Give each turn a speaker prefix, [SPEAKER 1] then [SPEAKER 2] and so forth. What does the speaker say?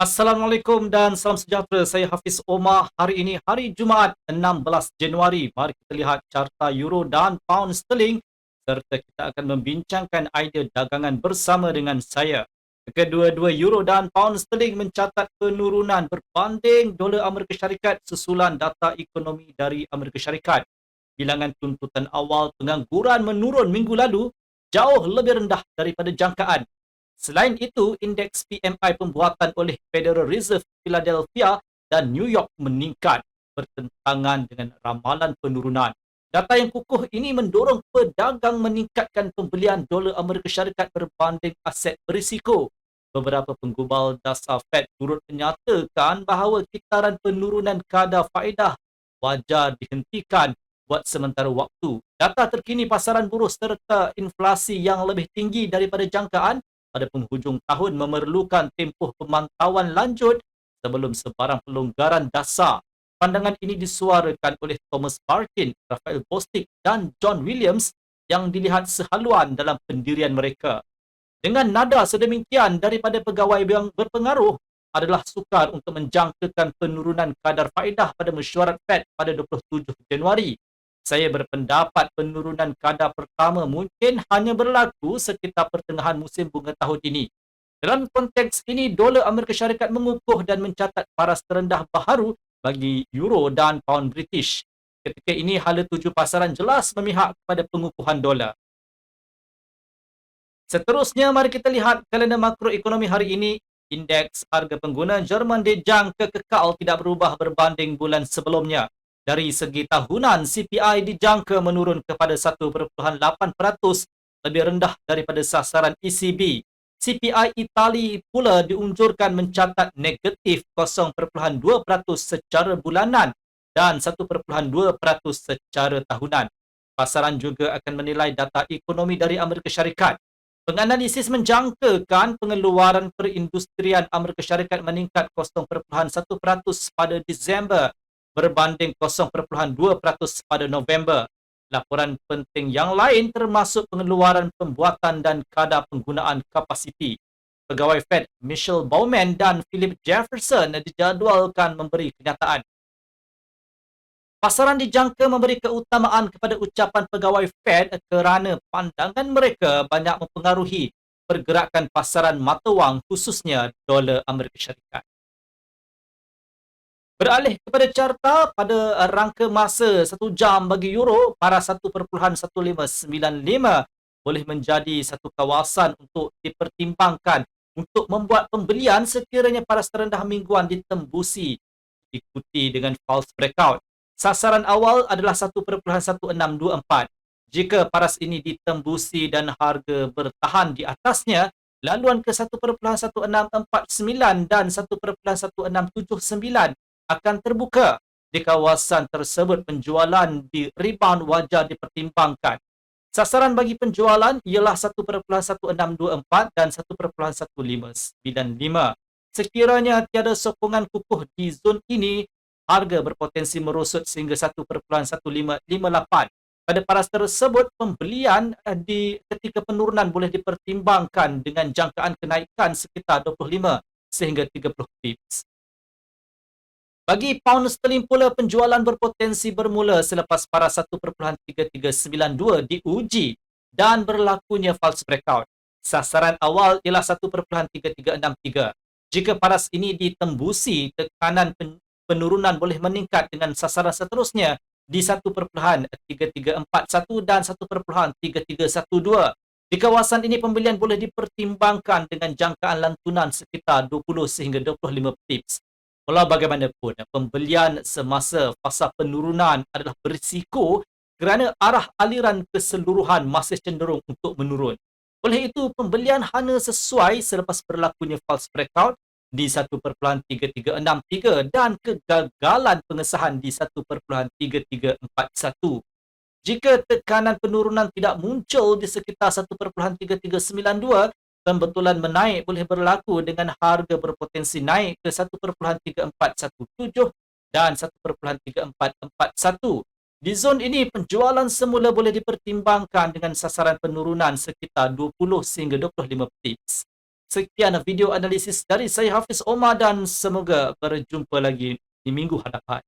[SPEAKER 1] Assalamualaikum dan salam sejahtera. Saya Hafiz Omar. Hari ini hari Jumaat 16 Januari. Mari kita lihat carta euro dan pound sterling serta kita akan membincangkan idea dagangan bersama dengan saya. Kedua-dua euro dan pound sterling mencatat penurunan berbanding dolar Amerika Syarikat susulan data ekonomi dari Amerika Syarikat. Bilangan tuntutan awal pengangguran menurun minggu lalu jauh lebih rendah daripada jangkaan Selain itu, indeks PMI pembuatan oleh Federal Reserve Philadelphia dan New York meningkat bertentangan dengan ramalan penurunan. Data yang kukuh ini mendorong pedagang meningkatkan pembelian dolar Amerika Syarikat berbanding aset berisiko. Beberapa penggubal dasar Fed turut menyatakan bahawa kitaran penurunan kadar faedah wajar dihentikan buat sementara waktu. Data terkini pasaran buruh serta inflasi yang lebih tinggi daripada jangkaan pada penghujung tahun memerlukan tempoh pemantauan lanjut sebelum sebarang pelonggaran dasar. Pandangan ini disuarakan oleh Thomas Martin, Raphael Bostic dan John Williams yang dilihat sehaluan dalam pendirian mereka. Dengan nada sedemikian daripada pegawai yang berpengaruh adalah sukar untuk menjangkakan penurunan kadar faedah pada mesyuarat Fed pada 27 Januari saya berpendapat penurunan kadar pertama mungkin hanya berlaku sekitar pertengahan musim bunga tahun ini. Dalam konteks ini, dolar Amerika Syarikat mengukuh dan mencatat paras terendah baharu bagi euro dan pound British. Ketika ini, hala tuju pasaran jelas memihak kepada pengukuhan dolar. Seterusnya, mari kita lihat kalender makroekonomi hari ini. Indeks harga pengguna Jerman Dejang kekal tidak berubah berbanding bulan sebelumnya. Dari segi tahunan, CPI dijangka menurun kepada 1.8% lebih rendah daripada sasaran ECB. CPI Itali pula diunjurkan mencatat negatif 0.2% secara bulanan dan 1.2% secara tahunan. Pasaran juga akan menilai data ekonomi dari Amerika Syarikat. Penganalisis menjangkakan pengeluaran perindustrian Amerika Syarikat meningkat 0.1% pada Disember berbanding 0.2% pada November. Laporan penting yang lain termasuk pengeluaran pembuatan dan kadar penggunaan kapasiti. Pegawai Fed Michelle Bowman dan Philip Jefferson dijadualkan memberi kenyataan. Pasaran dijangka memberi keutamaan kepada ucapan pegawai Fed kerana pandangan mereka banyak mempengaruhi pergerakan pasaran mata wang khususnya dolar Amerika Syarikat. Beralih kepada carta pada rangka masa satu jam bagi euro para 1.1595 boleh menjadi satu kawasan untuk dipertimbangkan untuk membuat pembelian sekiranya paras terendah mingguan ditembusi ikuti dengan false breakout. Sasaran awal adalah 1.1624. Jika paras ini ditembusi dan harga bertahan di atasnya, laluan ke 1.1649 dan 1.1679 akan terbuka di kawasan tersebut penjualan di rebound wajar dipertimbangkan. Sasaran bagi penjualan ialah 1.1624 dan 1.1595. Sekiranya tiada sokongan kukuh di zon ini, harga berpotensi merosot sehingga 1.1558. Pada paras tersebut, pembelian eh, di ketika penurunan boleh dipertimbangkan dengan jangkaan kenaikan sekitar 25 sehingga 30 pips. Bagi pound sterling pula penjualan berpotensi bermula selepas para 1.3392 diuji dan berlakunya false breakout. Sasaran awal ialah 1.3363. Jika paras ini ditembusi, tekanan penurunan boleh meningkat dengan sasaran seterusnya di 1.3341 dan 1.3312. Di kawasan ini pembelian boleh dipertimbangkan dengan jangkaan lantunan sekitar 20 sehingga 25 pips. Walau bagaimanapun, pembelian semasa fasa penurunan adalah berisiko kerana arah aliran keseluruhan masih cenderung untuk menurun. Oleh itu, pembelian hanya sesuai selepas berlakunya false breakout di 1.3363 dan kegagalan pengesahan di 1.3341. Jika tekanan penurunan tidak muncul di sekitar 1.3392, pembetulan menaik boleh berlaku dengan harga berpotensi naik ke 1.3417 dan 1.3441. Di zon ini, penjualan semula boleh dipertimbangkan dengan sasaran penurunan sekitar 20 sehingga 25 pips. Sekian video analisis dari saya Hafiz Omar dan semoga berjumpa lagi di minggu hadapan.